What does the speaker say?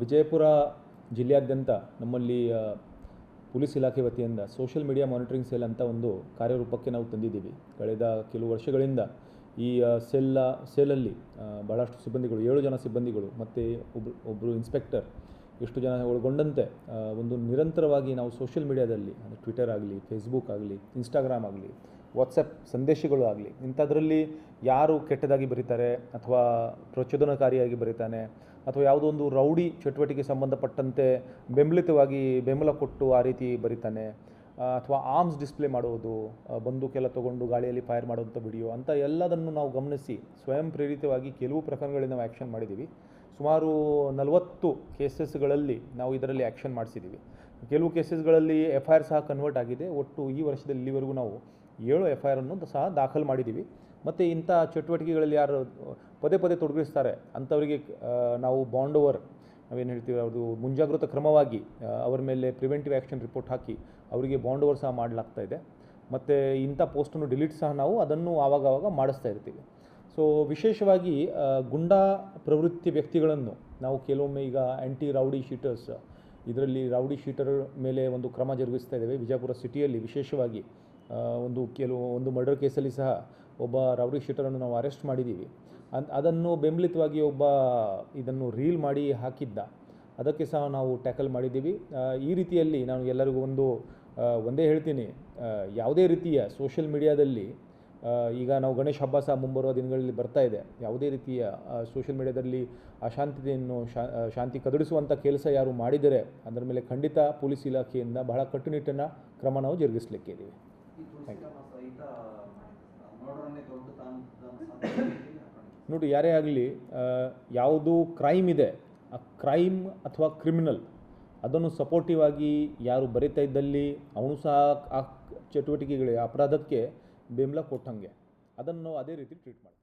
ವಿಜಯಪುರ ಜಿಲ್ಲೆಯಾದ್ಯಂತ ನಮ್ಮಲ್ಲಿ ಪೊಲೀಸ್ ಇಲಾಖೆ ವತಿಯಿಂದ ಸೋಷಿಯಲ್ ಮೀಡಿಯಾ ಮಾನಿಟರಿಂಗ್ ಸೆಲ್ ಅಂತ ಒಂದು ಕಾರ್ಯರೂಪಕ್ಕೆ ನಾವು ತಂದಿದ್ದೀವಿ. ಕಳೆದ ಕೆಲವು ವರ್ಷಗಳಿಂದ ಈ ಸೆಲ್ಲ ಸೆಲ್ಲಲ್ಲಿ ಭಾಳಷ್ಟು ಸಿಬ್ಬಂದಿಗಳು, ಏಳು ಜನ ಸಿಬ್ಬಂದಿಗಳು ಮತ್ತು ಒಬ್ಬರು ಒಬ್ಬರು ಇನ್ಸ್ಪೆಕ್ಟರ್ ಎಷ್ಟು ಜನ ಒಳಗೊಂಡಂತೆ ಒಂದು ನಿರಂತರವಾಗಿ ನಾವು ಸೋಷಿಯಲ್ ಮೀಡಿಯಾದಲ್ಲಿ ಅಂದರೆ ಟ್ವಿಟರ್ ಆಗಲಿ, ಫೇಸ್ಬುಕ್ ಆಗಲಿ, ಇನ್ಸ್ಟಾಗ್ರಾಮ್ ಆಗಲಿ ವಾಟ್ಸಪ್ ಸಂದೇಶಗಳು ಆಗಲಿ, ಇಂಥದ್ರಲ್ಲಿ ಯಾರು ಕೆಟ್ಟದಾಗಿ ಬರೀತಾರೆ ಅಥವಾ ಪ್ರಚೋದನಕಾರಿಯಾಗಿ ಬರೀತಾನೆ ಅಥವಾ ಯಾವುದೋ ಒಂದು ರೌಡಿ ಚಟುವಟಿಕೆ ಸಂಬಂಧಪಟ್ಟಂತೆ ಬೆಂಬಲಿತವಾಗಿ ಬೆಂಬಲ ಕೊಟ್ಟು ಆ ರೀತಿ ಬರೀತಾನೆ ಅಥವಾ ಆರ್ಮ್ಸ್ ಡಿಸ್ಪ್ಲೇ ಮಾಡೋದು ಬಂದೂಕೆಲ್ಲ ತೊಗೊಂಡು ಗಾಳಿಯಲ್ಲಿ ಫೈರ್ ಮಾಡುವಂಥ ವಿಡಿಯೋ ಅಂತ ಎಲ್ಲದನ್ನು ನಾವು ಗಮನಿಸಿ ಸ್ವಯಂ ಪ್ರೇರಿತವಾಗಿ ಕೆಲವು ಪ್ರಕರಣಗಳಲ್ಲಿ ನಾವು ಆ್ಯಕ್ಷನ್ ಮಾಡಿದ್ದೀವಿ. ಸುಮಾರು ನಲವತ್ತು ಕೇಸಸ್ಗಳಲ್ಲಿ ನಾವು ಇದರಲ್ಲಿ ಆ್ಯಕ್ಷನ್ ಮಾಡಿಸಿದ್ದೀವಿ. ಕೆಲವು ಕೇಸಸ್ಗಳಲ್ಲಿ ಎಫ್ ಐ ಆರ್ ಸಹ ಕನ್ವರ್ಟ್ ಆಗಿದೆ. ಒಟ್ಟು ಈ ವರ್ಷದಲ್ಲಿ ಇಲ್ಲಿವರೆಗೂ ನಾವು ಏಳು ಎಫ್ ಐ ಆರನ್ನು ಸಹ ದಾಖಲು ಮಾಡಿದ್ದೀವಿ. ಮತ್ತು ಇಂಥ ಚಟುವಟಿಕೆಗಳಲ್ಲಿ ಯಾರು ಪದೇ ಪದೇ ತೊಡಗಿಸ್ತಾರೆ, ಅಂಥವರಿಗೆ ನಾವು ಬಾಂಡ್ ಓವರ್, ನಾವೇನು ಹೇಳ್ತೀವಿ ಅದು ಮುಂಜಾಗ್ರತಾ ಕ್ರಮವಾಗಿ ಅವರ ಮೇಲೆ ಪ್ರಿವೆಂಟಿವ್ ಆ್ಯಕ್ಷನ್ ರಿಪೋರ್ಟ್ ಹಾಕಿ ಅವರಿಗೆ ಬಾಂಡ್ ಓವರ್ ಸಹ ಮಾಡಲಾಗ್ತಾ ಇದೆ. ಮತ್ತು ಇಂಥ ಪೋಸ್ಟನ್ನು ಡಿಲೀಟ್ ಸಹ ನಾವು ಅದನ್ನು ಆವಾಗವಾಗ ಆವಾಗ ಮಾಡಿಸ್ತಾ ಇರ್ತೀವಿ. ಸೊ, ವಿಶೇಷವಾಗಿ ಗುಂಡಾ ಪ್ರವೃತ್ತಿ ವ್ಯಕ್ತಿಗಳನ್ನು ನಾವು ಕೆಲವೊಮ್ಮೆ ಈಗ ಆ್ಯಂಟಿ ರೌಡಿ ಶೀಟರ್ಸ್ ಇದರಲ್ಲಿ ರೌಡಿ ಶೀಟರ್ ಮೇಲೆ ಒಂದು ಕ್ರಮ ಜರುಗಿಸ್ತಾ ಇದ್ದೇವೆ ವಿಜಯಪುರ ಸಿಟಿಯಲ್ಲಿ ವಿಶೇಷವಾಗಿ ಒಂದು ಕೆಲವು, ಒಂದು ಮರ್ಡರ್ ಕೇಸಲ್ಲಿ ಸಹ ಒಬ್ಬ ರೌಡಿ ಶೀಟರನ್ನು ನಾವು ಅರೆಸ್ಟ್ ಮಾಡಿದ್ದೀವಿ ಅನ್, ಅದನ್ನು ಬೆಂಬಲಿತವಾಗಿ ಒಬ್ಬ ಇದನ್ನು ರೀಲ್ ಮಾಡಿ ಹಾಕಿದ್ದ. ಅದಕ್ಕೆ ಸಹ ನಾವು ಟ್ಯಾಕಲ್ ಮಾಡಿದ್ದೀವಿ. ಈ ರೀತಿಯಲ್ಲಿ ನಾನು ಎಲ್ಲರಿಗೂ ಒಂದು ಒಂದೇ ಹೇಳ್ತೀನಿ. ಯಾವುದೇ ರೀತಿಯ ಸೋಷಿಯಲ್ ಮೀಡಿಯಾದಲ್ಲಿ ಈಗ ನಾವು ಗಣೇಶ ಹಬ್ಬ ಸಹ ಮುಂಬರುವ ದಿನಗಳಲ್ಲಿ ಬರ್ತಾ ಇದೆ. ಯಾವುದೇ ರೀತಿಯ ಸೋಷಿಯಲ್ ಮೀಡಿಯಾದಲ್ಲಿ ಅಶಾಂತಿಯನ್ನು ಶಾ ಶಾಂತಿ ಕದಡಿಸುವಂಥ ಕೆಲಸ ಯಾರು ಮಾಡಿದರೆ, ಅದರ ಮೇಲೆ ಖಂಡಿತ ಪೊಲೀಸ್ ಇಲಾಖೆಯಿಂದ ಬಹಳ ಕಟ್ಟುನಿಟ್ಟಿನ ಕ್ರಮ ನಾವು ಜರುಗಿಸಲಿಕ್ಕೆ ನೋಡಿ ಯಾರೇ ಆಗಲಿ ಯಾವುದು ಕ್ರೈಮ್ ಇದೆ. ಆ ಕ್ರೈಮ್ ಅಥವಾ ಕ್ರಿಮಿನಲ್ ಅದನ್ನು ಸಪೋರ್ಟಿವ್ ಆಗಿ ಯಾರು ಬರಿತಾ ಇದ್ದಲ್ಲಿ ಅವನು ಸಹ ಆ ಚಟುವಟಿಕೆಗಳಿಗೆ ಅಪರಾಧಕ್ಕೆ ಬೆಂಬಲ ಕೊಟ್ಟಂಗೆ ಅದನ್ನು ಅದೇ ರೀತಿ ಟ್ರೀಟ್ ಮಾಡ್ತಾರೆ.